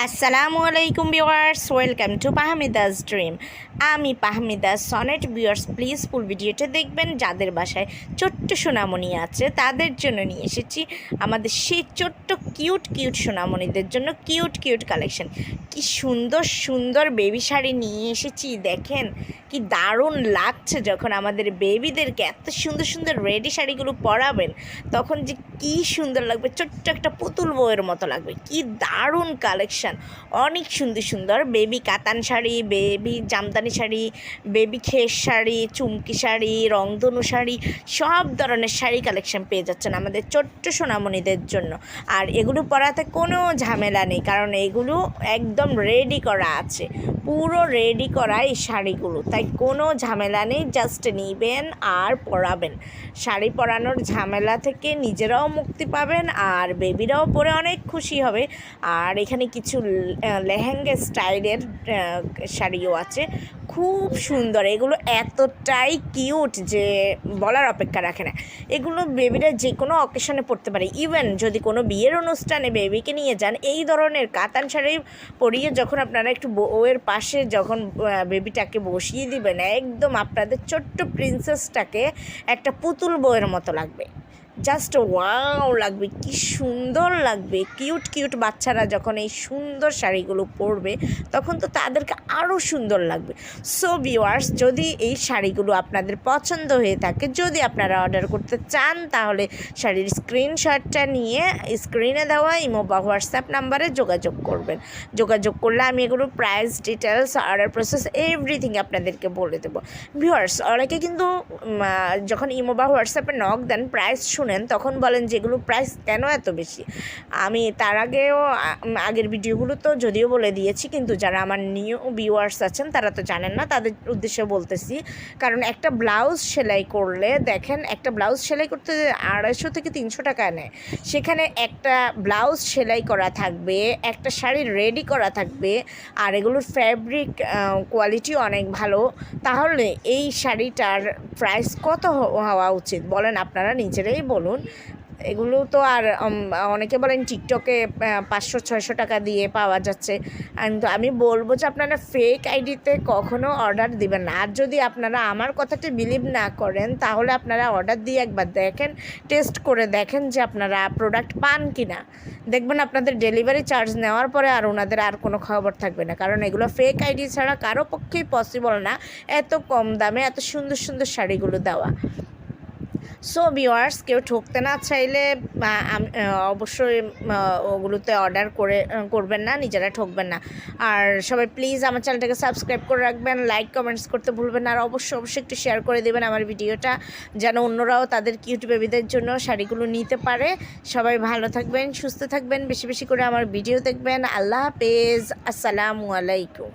আসসালামু আলাইকুম viewers, welcome to Pahmidas dream. আমি Pahmidas Sonet. Viewers, please full ভিডিওটা দেখবেন। যাদের বাসায় ছোট্ট সোনামণি আছে, তাদের জন্য নিয়ে এসেছি আমাদের সেই ছোট্ট কিউট কিউট সোনামণিদের জন্য কিউট কিউট কালেকশন। কি সুন্দর সুন্দর বেবি শাড়ি নিয়ে এসেছি, দেখেন। কি দারুণ লাগছে যখন আমাদের বেবিদেরকে এত সুন্দর সুন্দর রেডি শাড়িগুলো পরাবেন, তখন যে কি সুন্দর লাগবে, ছোট্ট একটা পুতুল বইয়ের মতো লাগবে, কি দারুণ কালেকশান অনেক সুন্দর সুন্দর বেবি কাতান শাড়ি বেবি জামদানি শাড়ি বেবি খেস শাড়ি, চুমকি শাড়ি, রংধনু শাড়ি, সব ধরনের শাড়ি কালেকশন পেয়ে যাচ্ছেন আমাদের ছোট্ট সোনামণিদের জন্য। আর এগুলো পরাতে কোনো ঝামেলা নেই, কারণ এগুলো একদম রেডি করা আছে। পুরো রেডি করা এই শাড়িগুলো। তাই কোনো ঝামেলা নেই জাস্ট নিবেন আর পরাবেন। শাড়ি পরানোর ঝামেলা থেকে নিজেরাও মুক্তি পাবেন আর বেবিরাও পরে অনেক খুশি হবে। আর এখানে কিছু লেহেঙ্গা স্টাইলের শাড়িও আছে। খুব সুন্দর। এগুলো এতটাই কিউট যে বলার অপেক্ষা রাখে না। এগুলো বেবিরা যে কোনো অকেশনে পড়তে পারে। ইভেন যদি কোনো বিয়ের অনুষ্ঠানে বেবিকে নিয়ে যান, এই ধরনের কাতান শাড়ি পরিয়ে যখন আপনারা একটু বউয়ের পাশে যখন বেবিটাকে বসিয়ে দিবেন একদম আপনাদের ছোট্ট প্রিন্সেসটাকে একটা পুতুল বইয়ের মতো লাগবে। জাস্ট ওয়াও লাগবে, কি সুন্দর লাগবে। কিউট কিউট বাচ্চারা যখন এই সুন্দর শাড়িগুলো পরবে, তখন তো তাদেরকে আরও সুন্দর লাগবে। সো ভিওয়ার্স যদি এই শাড়িগুলো আপনাদের পছন্দ হয়ে থাকে, যদি আপনারা অর্ডার করতে চান, তাহলে শাড়ির স্ক্রিনশটটা নিয়ে স্ক্রিনে দেওয়া ইমো বা হোয়াটসঅ্যাপ নাম্বারে যোগাযোগ করবেন। যোগাযোগ করলে আমি এগুলো price details order process everything আপনাদেরকে বলে দেবো। ভিওয়ার্স অনেকে কিন্তু যখন ইমো বা হোয়াটসঅ্যাপে নক দেন প্রাইস শুনেন, তখন বলেন যে এগুলো প্রাইস কেন এত বেশি? আমি তার আগেও আগের ভিডিওগুলো তো যদিও বলে দিয়েছি, কিন্তু যারা আমার নিউ ভিউয়ার্স আছেন, তারা তো জানেন না, তাদের উদ্দেশ্যে বলতেছি। কারণ একটা ব্লাউজ সেলাই করলে, দেখেন, একটা ব্লাউজ সেলাই করতে আড়াইশো থেকে তিনশো টাকা নেয়। সেখানে একটা ব্লাউজ সেলাই করা থাকবে, একটা শাড়ি রেডি করা থাকবে, আর এগুলোর ফ্যাব্রিক কোয়ালিটি অনেক ভালো। তাহলে এই শাড়িটার প্রাইস কত হওয়া উচিত? বলেন, আপনারা নিজেরাই বলুন, এগুলো তো আর অনেকে বলেন টিকটকে পাঁচশো, ছয়শো টাকা দিয়ে পাওয়া যাচ্ছে। কিন্তু আমি বলব যে আপনারা ফেক আইডিতে কখনো অর্ডার দিবেন না। আর যদি আপনারা আমার কথাটি বিলিভ না করেন, তাহলে আপনারা অর্ডার দিয়ে একবার দেখেন টেস্ট করে দেখেন যে আপনারা প্রোডাক্ট পান কি না দেখবেন আপনাদের ডেলিভারি চার্জ নেওয়ার পরে আর ওনাদের আর কোনো খবর থাকবে না। কারণ এগুলো ফেক আইডি ছাড়া কারও পক্ষেই পসিবল না। এত কম দামে, এত সুন্দর সুন্দর শাড়িগুলো দেওয়া। সো ভিওয়ার্স কেউ ঠকতে না চাইলে অবশ্যই ওগুলোতে অর্ডার করে করবেন না, নিজেরা ঠকবেন না। আর সবাই প্লিজ আমার চ্যানেলটাকে সাবস্ক্রাইব করে রাখবেন লাইক কমেন্টস করতে ভুলবেন না, আর অবশ্যই অবশ্যই একটু শেয়ার করে দেবেন আমার ভিডিওটা, যেন অন্যরাও তাদের কিউট বেবিদের জন্য শাড়িগুলো নিতে পারে। সবাই ভালো থাকবেন, সুস্থ থাকবেন, বেশি বেশি করে আমার ভিডিও দেখবেন। আল্লাহ হাফেজ, আসসালামু আলাইকুম।